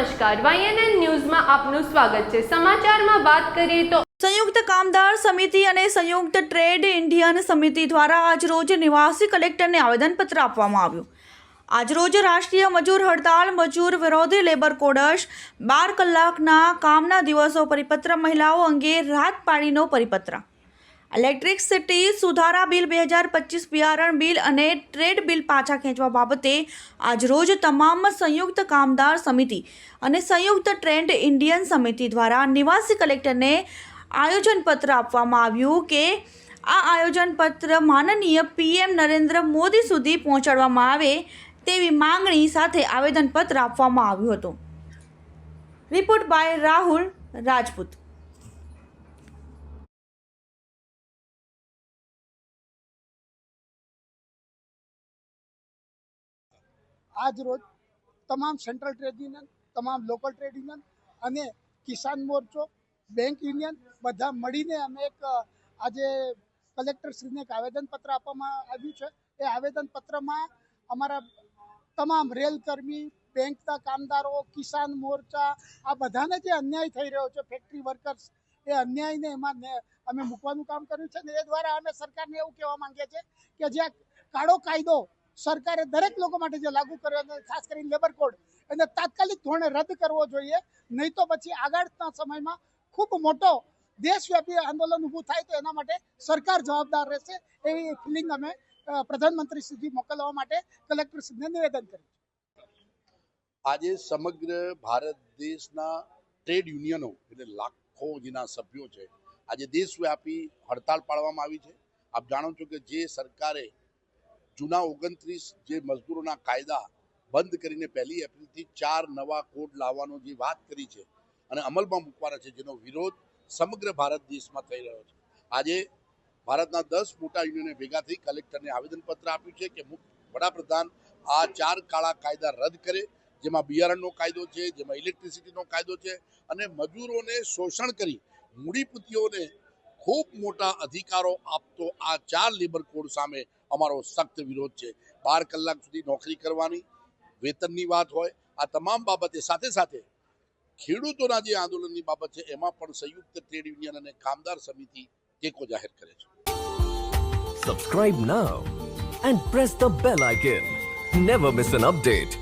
નમસ્કાર. વાયએનએન ન્યૂઝમાં આપનું સ્વાગત છે. સમાચારમાં વાત કરીએ તો સંયુક્ત કામદાર સમિતિ અને સંયુક્ત ટ્રેડ ઇન્ડિયન સમિતિ દ્વારા આજરોજ નિવાસી કલેક્ટરને આવેદનપત્ર આપવામાં આવ્યું. આજરોજ રાષ્ટ્રીય મજૂર હડતાળ, મજૂર વિરોધી લેબર કોડસ બાર કલાકના કામના દિવસો પરિપત્ર મહિલાઓ અંગે રાત પાડીનો પરિપત્ર. ઇલેક્ટ્રિસિટી સુધારા બિલ બે હજાર પચીસ બિયારણ બિલ અને ટ્રેડ બિલ પાછા ખેંચવા બાબતે આજરોજ તમામ સંયુક્ત કામદાર સમિતિ અને સંયુક્ત ટ્રેન્ડ ઇન્ડિયન સમિતિ દ્વારા નિવાસી કલેક્ટરને આયોજનપત્ર આપવામાં આવ્યું કે આ આયોજનપત્ર માનનીય પીએમ નરેન્દ્ર મોદી સુધી પહોંચાડવામાં આવે તેવી માંગણી સાથે આવેદનપત્ર આપવામાં આવ્યું હતું. Report by Rahul Rajput. આજ રોજ તમામ સેન્ટ્રલ ટ્રેડ યુનિયન તમામ લોકલ ટ્રેડ યુનિયન અને કિસાન મોરચો બેંક યુનિયન બધા મળીને અમે એક આજે કલેક્ટરશ્રીને એક આવેદનપત્ર આપવામાં આવ્યું છે. એ આવેદનપત્રમાં અમારા તમામ રેલકર્મી, બેંકના કામદારો, કિસાન મોરચા, આ બધાને જે અન્યાય થઈ રહ્યો છે ફેક્ટરી વર્કર્સ એ અન્યાયને એમાં અમે મૂકવાનું કામ કર્યું છે ને એ દ્વારા અમે સરકારને એવું કહેવા માંગીએ છીએ કે જે કાળો કાયદો સરકારે દરેક લોકો માટે જે લાગુ કર્યો અને ખાસ કરીને લેબર કોડ એને તાત્કાલિક ધોરણે રદ કરવો જોઈએ. નહીં તો પછી આગળના સમયમાં ખૂબ મોટો દેશવ્યાપી આંદોલન ઊભું થાય તો એના માટે સરકાર જવાબદાર રહેશે એવી ફિલિંગ અમે પ્રધાનમંત્રી સુધી મોકલવા માટે કલેક્ટર કલેક્ટરશ્રીને નિવેદન કર્યું આજે સમગ્ર ભારત દેશના ટ્રેડ યુનિયનો એટલે લાખો જેના સભ્યો છે, આજે દેશવ્યાપી હડતાળ પાડવામાં આવી છે. આપ જાણો છો કે જે સરકારે જૂના ઓગણત્રીસ જે મજદૂરોના કાયદા બંધ કરીને પહેલી એપ્રિલથી ચાર નવા કોડ લાવવાનો જે વાત કરી છે અને અમલમાં મૂકવાના છે, જેનો વિરોધ સમગ્ર ભારત દેશમાં થઈ રહ્યો છે. આજે ભારતના દસ મોટા યુનિયને ભેગા થઈ કલેક્ટરને આવેદનપત્ર આપ્યું છે કે વડાપ્રધાન આ ચાર કાળા કાયદા રદ કરે, જેમાં બિયારણનો કાયદો છે, જેમાં ઇલેક્ટ્રિસિટીનો કાયદો છે અને મજૂરોને શોષણ કરી મૂડીપતિઓને ખૂબ મોટા અધિકારો આપતો આ ચાર લેબર કોડ સામે અમારો સખ્ત વિરોધ છે. બાર કલાક સુધી નોકરી કરવાની, વેતનની વાત હોય, આ તમામ બાબતે સાથે સાથે ખેડૂતોના જે આંદોલનની બાબત છે, એમાં પણ સંયુક્ત ટ્રેડ યુનિયન અને કામદાર સમિતિ ટેકો જાહેર કરે છે. Subscribe now and press the bell icon never miss an update.